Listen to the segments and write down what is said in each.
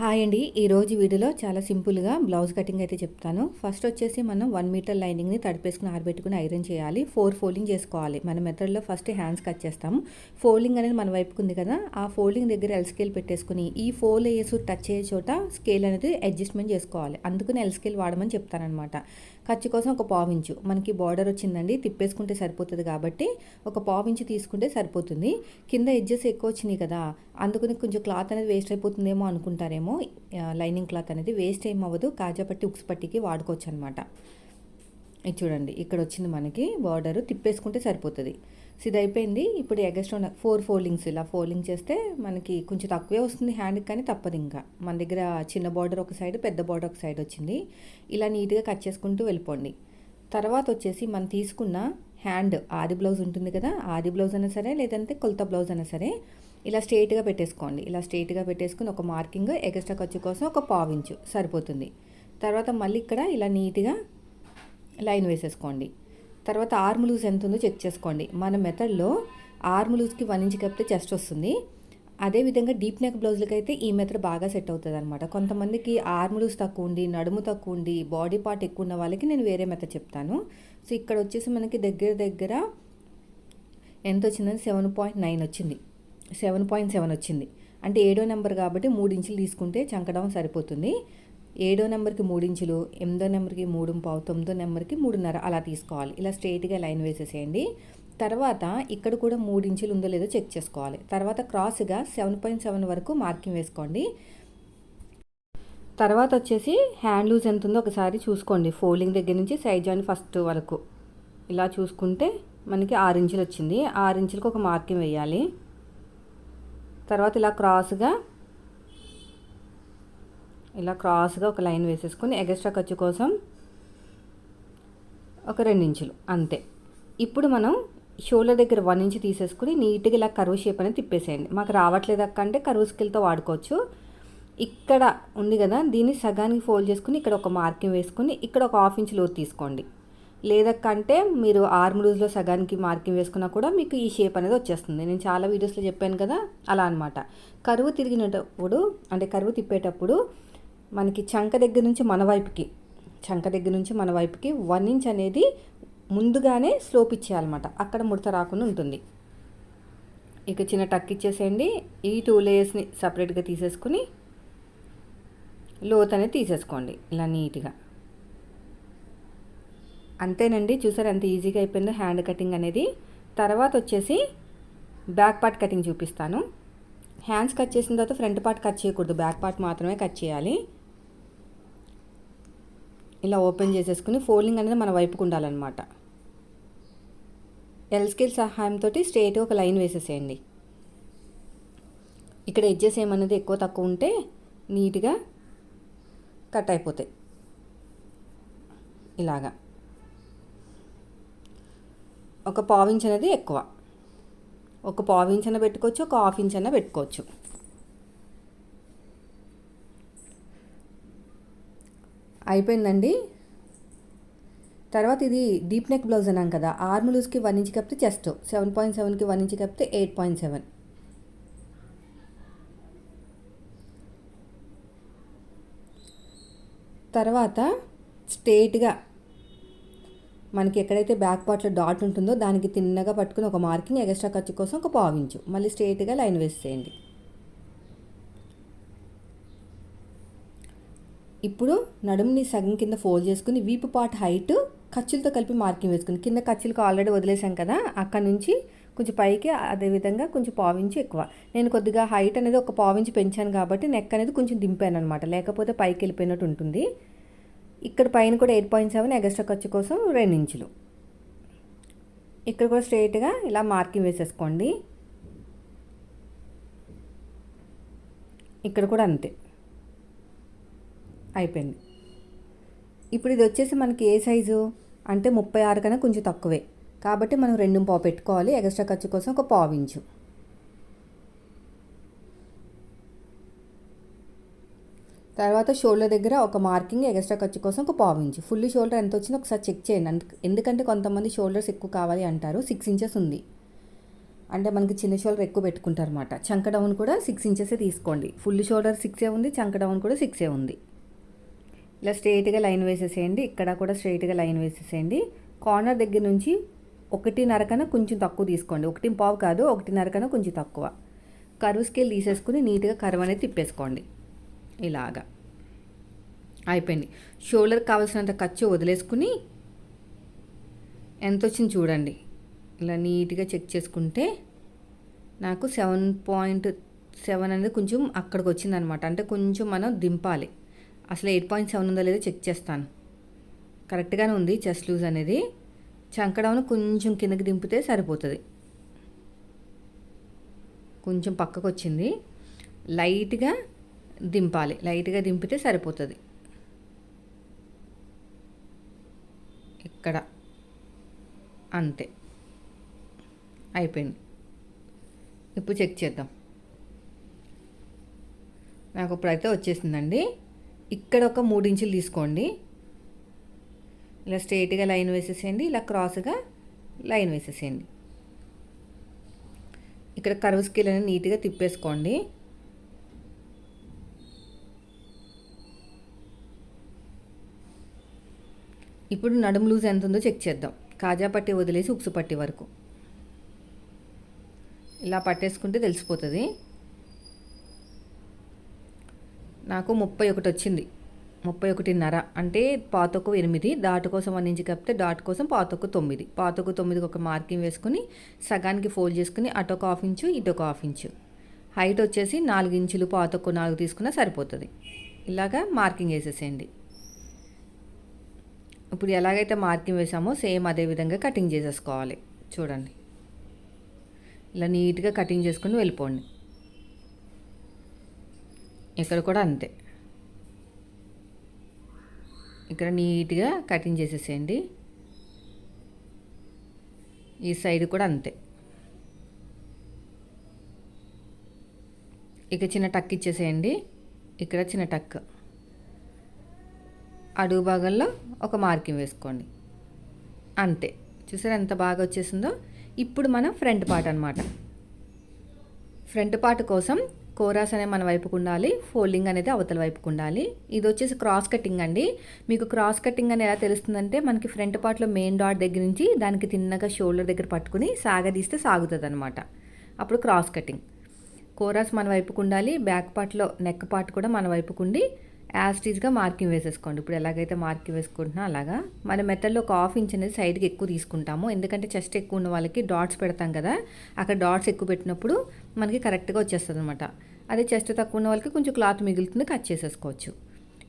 Hi అండి. ఈరోజు వీడియోలో చాలా సింపుల్గా బ్లౌజ్ కటింగ్ అయితే చెప్తాను. ఫస్ట్ వచ్చేసి మనం వన్ మీటర్ లైనింగ్ని తడిపేసుకుని ఆరబెట్టుకుని ఐరన్ చేయాలి. ఫోర్ ఫోల్డింగ్ చేసుకోవాలి. మన మెథడ్లో ఫస్ట్ హ్యాండ్స్ కట్ చేస్తాము ఫోల్డింగ్ అనేది మన వైపుకు ఉంది కదా ఆ ఫోల్డింగ్ దగ్గర ఎల్ స్కేల్ పెట్టేసుకుని ఈ ఫోర్ లేయర్స్ టచ్ అయ్యే చోట స్కేల్ అనేది అడ్జస్ట్మెంట్ చేసుకోవాలి. అందుకని ఎల్ స్కేల్ వాడమని చెప్తానమాట ఖర్చు కోసం ఒక పావించు. మనకి బార్డర్ వచ్చిందండి తిప్పేసుకుంటే సరిపోతుంది కాబట్టి ఒక పావించు తీసుకుంటే సరిపోతుంది. కింద ఎడ్జెస్ ఎక్కువ వచ్చినాయి కదా అందుకని కొంచెం క్లాత్ అనేది వేస్ట్ అయిపోతుందేమో అనుకుంటారేమో. లైనింగ్ క్లాత్ అనేది వేస్ట్ ఏం అవ్వదు కాజా పట్టి ఉక్స్ పట్టికి వాడుకోవచ్చు అనమాట ఇది చూడండి ఇక్కడ వచ్చింది మనకి బార్డర్ తిప్పేసుకుంటే సరిపోతుంది. సో ఇది అయిపోయింది ఇప్పుడు ఎగస్ట్రా ఫోర్ ఫోల్డింగ్స్ ఇలా ఫోల్డింగ్ చేస్తే మనకి కొంచెం తక్కువే వస్తుంది హ్యాండ్కి కానీ తప్పదు ఇంకా. మన దగ్గర చిన్న బార్డర్ ఒక సైడ్ పెద్ద బార్డర్ ఒక సైడ్ వచ్చింది. ఇలా నీట్గా కట్ చేసుకుంటూ వెళ్ళిపోండి. తర్వాత వచ్చేసి మనం తీసుకున్న హ్యాండ్ ఆది బ్లౌజ్ ఉంటుంది కదా ఆది బ్లౌజ్ అయినా సరే లేదంటే కొలత బ్లౌజ్ అయినా సరే ఇలా స్ట్రైట్గా పెట్టేసుకోండి. ఇలా స్ట్రైట్గా పెట్టేసుకుని ఒక మార్కింగ్ ఎగస్ట్రా ఖర్చు కోసం ఒక పావించు సరిపోతుంది. తర్వాత మళ్ళీ ఇక్కడ ఇలా నీట్గా లైన్ వేసేసుకోండి. తర్వాత ఆర్మ్ లూజ్ ఎంత ఉందో చెక్ చేసుకోండి. మన మెథడ్లో ఆర్మ్ లూజ్కి వన్ ఇంచ్ కప్పితే చెస్ట్ వస్తుంది. అదేవిధంగా డీప్ నెక్ బ్లౌజులకి అయితే ఈ మెథడ్ బాగా సెట్ అవుతుంది అనమాట కొంతమందికి ఆర్మ్ లూజ్ తక్కువ ఉండి నడుము తక్కువ ఉండి బాడీ పార్ట్ ఎక్కువ ఉన్న వాళ్ళకి నేను వేరే మెథడ్ చెప్తాను. సో ఇక్కడ వచ్చేసి మనకి దగ్గర దగ్గర ఎంత వచ్చిందని సెవెన్ పాయింట్ నైన్ వచ్చింది. సెవెన్ పాయింట్ సెవెన్ వచ్చింది. అంటే ఏడో నెంబర్ కాబట్టి మూడు ఇంచులు తీసుకుంటే చంకడం సరిపోతుంది. ఏడో నెంబర్కి మూడు ఇంచులు ఎనిమిదో నెంబర్కి మూడు పావు తొమ్మిదో నెంబర్కి మూడున్నర అలా తీసుకోవాలి. ఇలా స్ట్రైట్గా లైన్ వేసేసేయండి. తర్వాత ఇక్కడ కూడా మూడు ఇంచులు ఉందో లేదో చెక్ చేసుకోవాలి. తర్వాత క్రాస్గా సెవెన్ పాయింట్ సెవెన్ వరకు మార్కింగ్ వేసుకోండి. తర్వాత వచ్చేసి హ్యాండ్ లూజ్ ఎంత ఉందో ఒకసారి చూసుకోండి. ఫోల్డింగ్ దగ్గర నుంచి సైడ్ జాయిన్ ఫస్ట్ వరకు. ఇలా చూసుకుంటే మనకి ఆరు ఇంచులు వచ్చింది. ఆరు ఇంచులకు ఒక మార్కింగ్ వేయాలి. తర్వాత ఇలా క్రాస్గా ఇలా క్రాస్గా ఒక లైన్ వేసేసుకొని ఎగస్ట్రా ఖర్చు కోసం ఒక రెండించులు అంతే. ఇప్పుడు మనం షోల్డర్ దగ్గర వన్ ఇంచ్ తీసేసుకుని నీట్గా ఇలా కరువు షేప్ అనేది తిప్పేసేయండి. మాకు రావట్లేదు అక్క అంటే కరువు స్కిల్తో వాడుకోవచ్చు. ఇక్కడ ఉంది కదా దీన్ని సగానికి ఫోల్డ్ చేసుకుని ఇక్కడ ఒక మార్కింగ్ వేసుకుని ఇక్కడ ఒక హాఫ్ ఇంచ్ లోతు తీసుకోండి. లేదక్కంటే మీరు ఆర్మ్ లూజ్లో సగానికి మార్కింగ్ వేసుకున్నా కూడా మీకు ఈ షేప్ అనేది వచ్చేస్తుంది. నేను చాలా వీడియోస్లో చెప్పాను కదా అలా అనమాట కరువు తిరిగినప్పుడు అంటే కరువు తిప్పేటప్పుడు మనకి చంక దగ్గర నుంచి మన వైపుకి చంక దగ్గర నుంచి మన వైపుకి వన్ ఇంచ్ అనేది ముందుగానే స్లోప్ ఇచ్చేయాలన్నమాట. అక్కడ ముడత రాకుండా ఉంటుంది. ఇక చిన్న టక్ ఇచ్చేసేయండి. ఈ టూ లేయర్స్ని సపరేట్గా తీసేసుకుని లోత్ అనేది తీసేసుకోండి ఇలా నీట్గా. అంతేనండి. చూసారు ఎంత ఈజీగా అయిపోయిందో హ్యాండ్ కటింగ్ అనేది. తర్వాత వచ్చేసి బ్యాక్ పార్ట్ కటింగ్ చూపిస్తాను. హ్యాండ్స్ కట్ చేసిన తర్వాత ఫ్రంట్ పార్ట్ కట్ చేయకూడదు. బ్యాక్ పార్ట్ మాత్రమే కట్ చేయాలి. ఇలా ఓపెన్ చేసేసుకుని ఫోల్డింగ్ అనేది మన వైపుకు ఉండాలన్నమాట. ఎల్ స్కేల్ సహాయంతో స్ట్రేట్గా ఒక లైన్ వేసేసేయండి. ఇక్కడ ఎడ్జెస్ ఏమన్నది ఎక్కువ తక్కువ ఉంటే నీట్గా కట్ అయిపోతాయి. ఇలాగా. ఒక పావించ్ అనేది ఎక్కువ. ఒక పావించన పెట్టుకోవచ్చు ఒక హాఫ్ ఇంచ్ అన్న పెట్టుకోవచ్చు. అయిపోయిందండి. తర్వాత ఇది డీప్ నెక్ బ్లౌజ్ అన్నాం కదా ఆర్మ్ లూజ్కి వన్ ఇంచ్ కప్పితే చెస్ట్ సెవెన్ పాయింట్ సెవెన్కి వన్ ఇంచ్ కప్పితే ఎయిట్ పాయింట్ సెవెన్ తర్వాత స్ట్రేట్గా మనకి ఎక్కడైతే బ్యాక్ పార్ట్లో డాట్ ఉంటుందో దానికి తిన్నగా పట్టుకుని ఒక మార్కింగ్ ఎక్స్ట్రా ఖర్చు కోసం ఒక పావించు మళ్ళీ స్ట్రేట్గా లైన్ వేసేయండి. ఇప్పుడు నడుముని సగం కింద ఫోల్డ్ చేసుకుని వీపు పార్ట్ హైట్ ఖర్చులతో కలిపి మార్కింగ్ వేసుకుని. కింద ఖర్చులకు ఆల్రెడీ వదిలేసాం కదా అక్కడ నుంచి కొంచెం పైకి అదేవిధంగా కొంచెం పావించి ఎక్కువ. నేను కొద్దిగా హైట్ అనేది ఒక పావించి పెంచాను కాబట్టి నెక్ అనేది కొంచెం దింపాను అనమాట లేకపోతే పైకి వెళ్ళిపోయినట్టు ఉంటుంది. ఇక్కడ పైన కూడా ఎయిట్ పాయింట్ సెవెన్ ఎగస్ట్రా ఖర్చు కోసం రెండు ఇంచులు. ఇక్కడ కూడా స్ట్రైట్గా ఇలా మార్కింగ్ వేసేసుకోండి. ఇక్కడ కూడా అంతే. అయిపోయింది. ఇప్పుడు ఇది వచ్చేసి మనకి ఏ సైజు? అంటే ముప్పై ఆరు కన్నా కొంచెం తక్కువే. కాబట్టి మనం రెండు పావు పెట్టుకోవాలి. ఎక్స్ట్రా ఖర్చు కోసం ఒక పావు ఇంచు. తర్వాత షోల్డర్ దగ్గర ఒక మార్కింగ్ ఎక్స్ట్రా ఖర్చు కోసం ఒక పావు ఇంచు. ఫుల్ షోల్డర్ ఎంత వచ్చిందో ఒకసారి చెక్ చేయండి. ఎందుకంటే కొంతమంది షోల్డర్స్ ఎక్కువ కావాలి అంటారు. సిక్స్ ఇంచెస్ ఉంది. అంటే మనకి చిన్న షోల్డర్ ఎక్కువ పెట్టుకుంటారు అనమాట చంక డౌన్ కూడా సిక్స్ ఇంచెసే తీసుకోండి. ఫుల్ షోల్డర్ సిక్సే ఉంది చంక డౌన్ కూడా సిక్సే ఉంది. ఇలా స్ట్రైట్గా లైన్ వేసేసేయండి. ఇక్కడ కూడా స్ట్రైట్గా లైన్ వేసేసేయండి. కార్నర్ దగ్గర నుంచి ఒకటిన్నర కన్నా కొంచెం తక్కువ తీసుకోండి. ఒకటి పావు కాదు ఒకటిన్నర కన్నా కొంచెం తక్కువ. కరువు స్కేల్ తీసేసుకుని నీట్గా కరువు అనేది తిప్పేసుకోండి. ఇలాగా. అయిపోయింది. షోల్డర్ కావాల్సినంత ఖర్చు వదిలేసుకుని ఎంత వచ్చింది చూడండి. ఇలా నీట్గా చెక్ చేసుకుంటే నాకు సెవెన్ పాయింట్ సెవెన్ అనేది కొంచెం అక్కడికి వచ్చిందనమాట. అంటే కొంచెం మనం దింపాలి. అసలు ఎయిట్ పాయింట్ సెవెన్ ఉందో లేదో చెక్ చేస్తాను. కరెక్ట్గానే ఉంది చెస్ట్ లూజ్ అనేది. చంకడౌన్ కొంచెం కిందకి దింపితే సరిపోతుంది. కొంచెం పక్కకు వచ్చింది లైట్గా దింపాలి. లైట్గా దింపితే సరిపోతుంది. ఇక్కడ. అంతే. అయిపోయింది. ఇప్పుడు చెక్ చేద్దాం. నాకు ఇప్పుడైతే వచ్చేసిందండి. ఇక్కడ ఒక మూడు ఇంచులు తీసుకోండి. ఇలా స్ట్రైట్గా లైన్ వేసేసేయండి ఇలా క్రాస్గా లైన్ వేసేసేయండి. ఇక్కడ కర్వ్ స్కేల్ అనేది నీట్గా తిప్పేసుకోండి. ఇప్పుడు నడుము లూజ్ ఎంత ఉందో చెక్ చేద్దాం. కాజా పట్టి వదిలేసి ఉక్సు పట్టి వరకు. ఇలా పట్టేసుకుంటే తెలిసిపోతుంది. నాకు ముప్పై ఒకటి వచ్చింది. ముప్పై ఒకటిన్నర. అంటే పాతకు ఎనిమిది డాట్ కోసం వన్ ఇంచ్ కప్పితే డాట్ కోసం పాతకు తొమ్మిది. పాతకు తొమ్మిదికి ఒక మార్కింగ్ వేసుకుని సగానికి ఫోల్డ్ చేసుకుని అటు ఒక హాఫ్ ఇంచు ఇటు ఒక హాఫ్ ఇంచు. హైట్ వచ్చేసి నాలుగు ఇంచులు పాతకు నాలుగు తీసుకున్నా సరిపోతుంది. ఇలాగా మార్కింగ్ వేసేసేయండి. ఇప్పుడు ఎలాగైతే మార్కింగ్ వేసామో సేమ్ అదే విధంగా కటింగ్ చేసేసుకోవాలి. చూడండి. ఇలా నీట్గా కటింగ్ చేసుకుని వెళ్ళిపోండి. ఇక్కడ కూడా అంతే. ఇక్కడ నీట్గా కటింగ్ చేసేసేయండి. ఈ సైడ్ కూడా అంతే. ఇక చిన్న టక్ ఇచ్చేసేయండి. ఇక్కడ చిన్న టక్. అడుగు భాగంలో ఒక మార్కింగ్ వేసుకోండి. అంతే. చూసారా ఎంత బాగా వచ్చేసిందో? ఇప్పుడు మనం ఫ్రంట్ పార్ట్ అనమాట ఫ్రంట్ పార్ట్ కోసం కోరాస్ అనేది మన వైపుకు ఉండాలి ఫోల్డింగ్ అనేది అవతల వైపుకు ఉండాలి. ఇది వచ్చేసి క్రాస్ కటింగ్ అండి. మీకు క్రాస్ కటింగ్ అని ఎలా తెలుస్తుందంటే మనకి ఫ్రంట్ పార్ట్లో మెయిన్ డాట్ దగ్గర నుంచి దానికి తిన్నగా షోల్డర్ దగ్గర పట్టుకుని సాగదీస్తే సాగుతుంది అనమాట అప్పుడు క్రాస్ కటింగ్ కోరాస్ మన వైపుకు ఉండాలి బ్యాక్ పార్ట్లో నెక్ పార్ట్ కూడా మన వైపుకు ఉండి యాస్టీజ్గా మార్కింగ్ వేసేసుకోండి. ఇప్పుడు ఎలాగైతే మార్కింగ్ వేసుకుంటున్నా అలాగా. మన మెథడ్లో ఒక హాఫ్ ఇంచ్ అనేది సైడ్కి ఎక్కువ తీసుకుంటాము. ఎందుకంటే చెస్ట్ ఎక్కువ ఉన్న వాళ్ళకి డాట్స్ పెడతాం కదా. అక్కడ డాట్స్ ఎక్కువ పెట్టినప్పుడు మనకి కరెక్ట్గా వచ్చేస్తుంది అనమాట అదే చెస్ట్ తక్కువ ఉన్న వాళ్ళకి కొంచెం క్లాత్ మిగులుతుంది కట్ చేసేసుకోవచ్చు.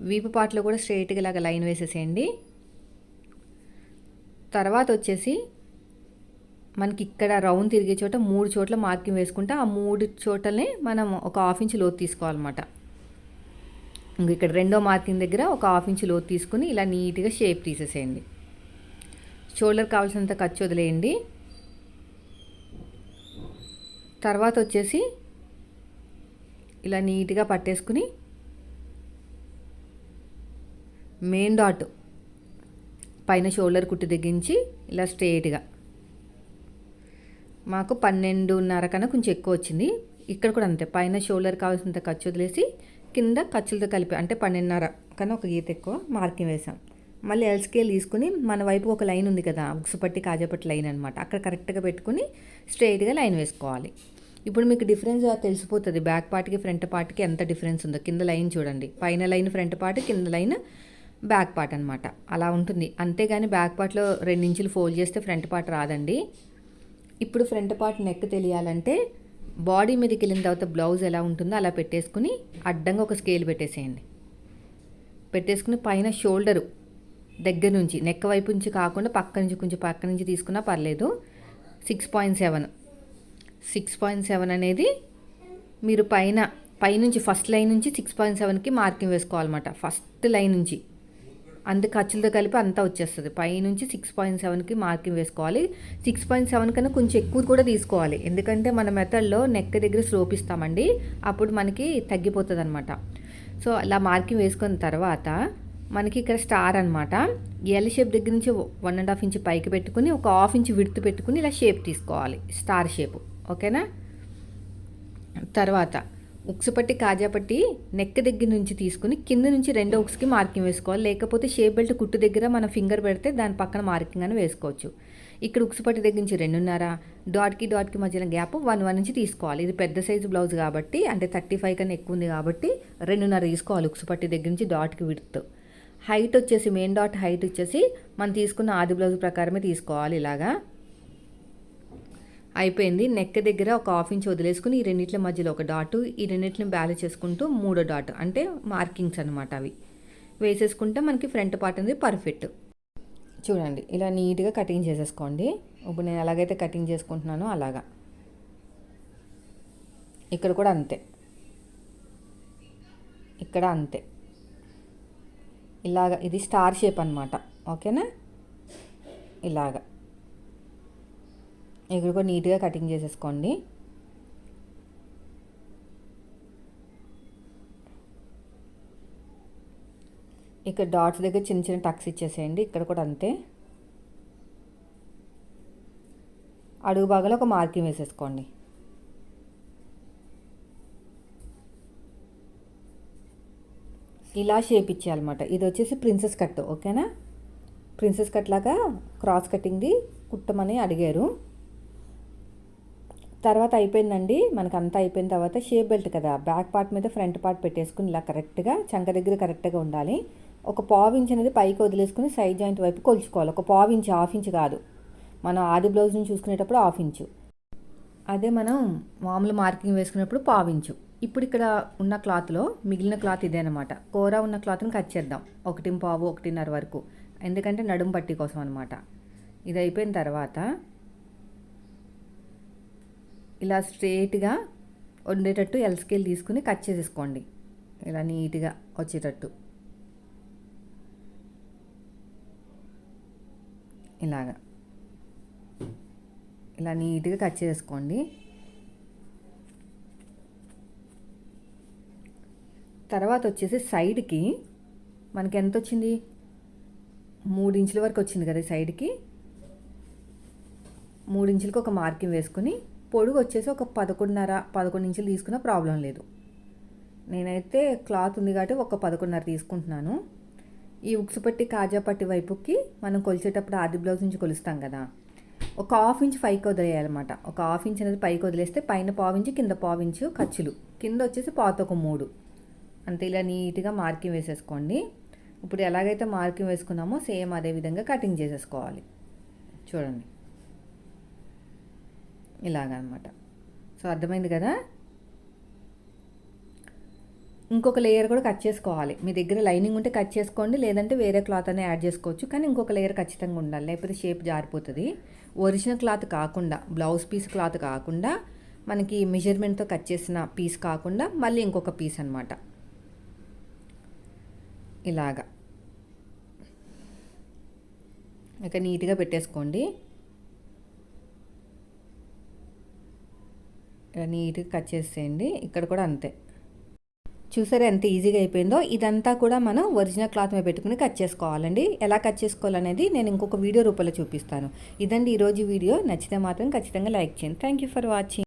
వీపు పాటలో కూడా స్ట్రైట్గా ఇలాగ లైన్ వేసేసేయండి. తర్వాత వచ్చేసి మనకి ఇక్కడ రౌండ్ తిరిగే చోట మూడు చోట్ల మార్కింగ్ వేసుకుంటే ఆ మూడు చోటలనే మనం ఒక హాఫ్ ఇంచ్ లోతు తీసుకోవాలన్నమాట. ఇంక ఇక్కడ రెండో మార్కింగ్ దగ్గర ఒక హాఫ్ ఇంచ్ లోతు తీసుకుని ఇలా నీట్గా షేప్ తీసేసేయండి. షోల్డర్ కావాల్సినంత ఖర్చు వదిలేయండి. తర్వాత వచ్చేసి ఇలా నీట్గా పట్టేసుకుని మెయిన్ డాట్ పైన షోల్డర్ కుట్టు తెగించి ఇలా స్ట్రేట్గా. మాకు పన్నెండున్నర కన్నా కొంచెం ఎక్కువ వచ్చింది. ఇక్కడ కూడా అంతే. పైన షోల్డర్ కావాల్సినంత ఖర్చు వదిలేసి కింద ఖర్చులతో కలిపి అంటే పన్నెండున్నర కన్నా ఒక గీత ఎక్కువ మార్కింగ్ వేసాం. మళ్ళీ ఎల్ స్కేల్ తీసుకుని మన వైపు ఒక లైన్ ఉంది కదా ఉక్సుపట్టి కాజపట్టి లైన్ అనమాట అక్కడ కరెక్ట్గా పెట్టుకుని స్ట్రైట్గా లైన్ వేసుకోవాలి. ఇప్పుడు మీకు డిఫరెన్స్ తెలిసిపోతుంది. బ్యాక్ పార్ట్కి ఫ్రంట్ పార్ట్కి ఎంత డిఫరెన్స్ ఉందో. కింద లైన్ చూడండి. పైన లైన్ ఫ్రంట్ పార్ట్ కింద లైన్ బ్యాక్ పార్ట్ అనమాట అలా ఉంటుంది. అంతేగాని బ్యాక్ పార్ట్లో రెండించులు ఫోల్డ్ చేస్తే ఫ్రంట్ పార్ట్ రాదండి. ఇప్పుడు ఫ్రంట్ పార్ట్ నెక్ తెలియాలంటే బాడీ మీదకి వెళ్ళిన తర్వాత బ్లౌజ్ ఎలా ఉంటుందో అలా పెట్టేసుకుని అడ్డంగా ఒక స్కేల్ పెట్టేసేయండి. పెట్టేసుకుని పైన షోల్డరు దగ్గర నుంచి నెక్ వైపు నుంచి కాకుండా పక్క నుంచి కొంచెం పక్క నుంచి తీసుకున్నా పర్లేదు. Six point seven six point seven అనేది మీరు పైన పైనుంచి ఫస్ట్ లైన్ నుంచి సిక్స్ పాయింట్ సెవెన్కి మార్కింగ్ వేసుకోవాలన్నమాట. ఫస్ట్ లైన్ నుంచి. అంత ఖర్చులతో కలిపి అంతా వచ్చేస్తుంది. పైనుంచి సిక్స్ పాయింట్ సెవెన్కి మార్కింగ్ వేసుకోవాలి. సిక్స్ పాయింట్ సెవెన్ కన్నా కొంచెం ఎక్కువ కూడా తీసుకోవాలి. ఎందుకంటే మన మెథడ్లో నెక్ దగ్గర స్లోప్ ఇస్తామండి. అప్పుడు మనకి తగ్గిపోతుంది అనమాట సో అలా మార్కింగ్ వేసుకున్న తర్వాత మనకి ఇక్కడ స్టార్ అనమాట ఎల్ షేప్ దగ్గర నుంచి వన్ అండ్ హాఫ్ ఇంచ్ పైకి పెట్టుకుని ఒక హాఫ్ ఇంచ్ విడుతు పెట్టుకుని ఇలా షేప్ తీసుకోవాలి. స్టార్ షేప్ ఓకేనా? తర్వాత ఉక్సుపట్టి పట్టి కాజా పట్టి నెక్ దగ్గర నుంచి తీసుకుని కింద నుంచి రెండో ఉక్స్కి మార్కింగ్ వేసుకోవాలి. లేకపోతే షేప్ బెల్ట్ కుట్టు దగ్గర మనం ఫింగర్ పెడితే దాని పక్కన మార్కింగ్ అని వేసుకోవచ్చు. ఇక్కడ ఉక్సుపట్టి దగ్గర నుంచి రెండున్నర డాట్కి డాట్కి మధ్యన గ్యాప్ వన్ వన్ నుంచి తీసుకోవాలి. ఇది పెద్ద సైజు బ్లౌజ్ కాబట్టి అంటే థర్టీ ఫైవ్ కన్నా ఎక్కువ ఉంది కాబట్టి రెండున్నర తీసుకోవాలి ఉక్సుపట్టి దగ్గర నుంచి డాట్కి విడుతూ. హైట్ వచ్చేసి మెయిన్ డాట్ హైట్ వచ్చేసి మనం తీసుకున్న ఆది బ్లౌజ్ ప్రకారమే తీసుకోవాలి ఇలాగా. అయిపోయింది. నెక్ దగ్గర ఒక హాఫ్ ఇంచ్ వదిలేసుకుని ఈ రెండింటి మధ్యలో ఒక డాటు ఈ రెండింటిని బ్యాలెన్స్ చేసుకుంటూ మూడో డాట్ అంటే మార్కింగ్స్ అనమాట అవి. వేసేసుకుంటే మనకి ఫ్రంట్ పార్ట్ అనేది పర్ఫెక్ట్. చూడండి ఇలా నీట్గా కటింగ్ చేసేసుకోండి. ఇప్పుడు నేను ఎలాగైతే కటింగ్ చేసుకుంటున్నానో అలాగా. ఇక్కడ కూడా అంతే. ఇక్కడ అంతే. ఇలాగ ఇది స్టార్ షేప్ అనమాట ఓకేనా? ఇలాగా. ఇక్కడ కూడా నీట్గా కటింగ్ చేసేసుకోండి. ఇక్కడ డాట్స్ దగ్గర చిన్న చిన్న టక్స్ ఇచ్చేసేయండి ఇక్కడ కూడా అంతే. అడుగు భాగంలో ఒక మార్కింగ్ వేసేసుకోండి. ఇలా షేప్ ఇచ్చేయాలన్నమాట. ఇది వచ్చేసి ప్రిన్సెస్ కట్ ఓకేనా? ప్రిన్సెస్ కట్ లాగా క్రాస్ కటింగ్ది కుట్టమని అడిగారు. తర్వాత అయిపోయిందండి. మనకు అంతా అయిపోయిన తర్వాత షేప్ బెల్ట్ కదా. బ్యాక్ పార్ట్ మీద ఫ్రంట్ పార్ట్ పెట్టేసుకుని ఇలా కరెక్ట్గా చంక దగ్గర కరెక్ట్గా ఉండాలి. ఒక పావు ఇంచ్ అనేది పైకి వదిలేసుకుని సైడ్ జాయింట్ వైపు కొలుచుకోవాలి. ఒక పావు ఇంచ్ హాఫ్ ఇంచ్ కాదు. మనం ఆది బ్లౌజ్ని చూసుకునేటప్పుడు హాఫ్ ఇంచు. అదే మనం మామూలు మార్కింగ్ వేసుకునేప్పుడు పావు ఇంచు. ఇప్పుడు ఇక్కడ ఉన్న క్లాత్లో మిగిలిన క్లాత్ ఇదే అనమాట కూర ఉన్న క్లాత్ని కట్ చేద్దాం. ఒకటి పావు ఒకటిన్నర వరకు. ఎందుకంటే నడుము పట్టి కోసం అనమాట ఇది అయిపోయిన తర్వాత ఇలా స్ట్రేట్గా ఉండేటట్టు ఎల్ స్కేల్ తీసుకుని కట్ చేసేసుకోండి. ఇలా నీట్గా వచ్చేటట్టు. ఇలాగా. ఇలా నీట్గా కట్ చేసుకోండి తర్వాత వచ్చేసి సైడ్కి మనకి ఎంత వచ్చింది? మూడు ఇంచుల వరకు వచ్చింది కదా సైడ్కి మూడు ఇంచులకు ఒక మార్కింగ్ వేసుకుని పొడుగు వచ్చేసి ఒక పదకొండున్నర పదకొండు ఇంచులు తీసుకున్న ప్రాబ్లం లేదు. నేనైతే క్లాత్ ఉంది కాబట్టి ఒక పదకొండున్నర తీసుకుంటున్నాను. ఈ ఉక్సు పట్టి కాజా పట్టి వైపుకి మనం కొలిచేటప్పుడు ఆది బ్లౌజ్ నుంచి కొలుస్తాం కదా. ఒక హాఫ్ ఇంచ్ పైకి వదిలేయాలన్నమాట. ఒక హాఫ్ ఇంచ్ అనేది పైకి వదిలేస్తే పైన పావించు కింద పావించు ఖర్చులు. కింద వచ్చేసి పాత ఒక మూడు. అంతే ఇలా నీట్గా మార్కింగ్ వేసేసుకోండి. ఇప్పుడు ఎలాగైతే మార్కింగ్ వేసుకున్నామో సేమ్ అదే విధంగా కటింగ్ చేసేసుకోవాలి. చూడండి. ఇలాగనమాట. సో అర్థమైంది కదా? ఇంకొక లేయర్ కూడా కట్ చేసుకోవాలి. మీ దగ్గర లైనింగ్ ఉంటే కట్ చేసుకోండి లేదంటే వేరే క్లాత్ అనే యాడ్ చేసుకోవచ్చు. కానీ ఇంకొక లేయర్ ఖచ్చితంగా ఉండాలి. లేకపోతే షేప్ జారిపోతుంది. ఒరిజినల్ క్లాత్ కాకుండా బ్లౌజ్ పీస్ క్లాత్ కాకుండా మనకి మెజర్మెంట్తో కట్ చేసిన పీస్ కాకుండా మళ్ళీ ఇంకొక పీస్ అనమాట. ఇలాగా. ఇక నీట్గా పెట్టేసుకోండి. నీట్గా కట్ చేసేయండి. ఇక్కడ కూడా అంతే. చూసారా ఎంత ఈజీగా అయిపోయిందో? ఇదంతా కూడా మనం ఒరిజినల్ క్లాత్ మీద పెట్టుకుని కట్ చేసుకోవాలండి. ఎలా కట్ చేసుకోవాలనేది నేను ఇంకొక వీడియో రూపంలో చూపిస్తాను. ఇదండి ఈరోజు వీడియో. నచ్చితే మాత్రం ఖచ్చితంగా లైక్ చేయండి. Thank you for watching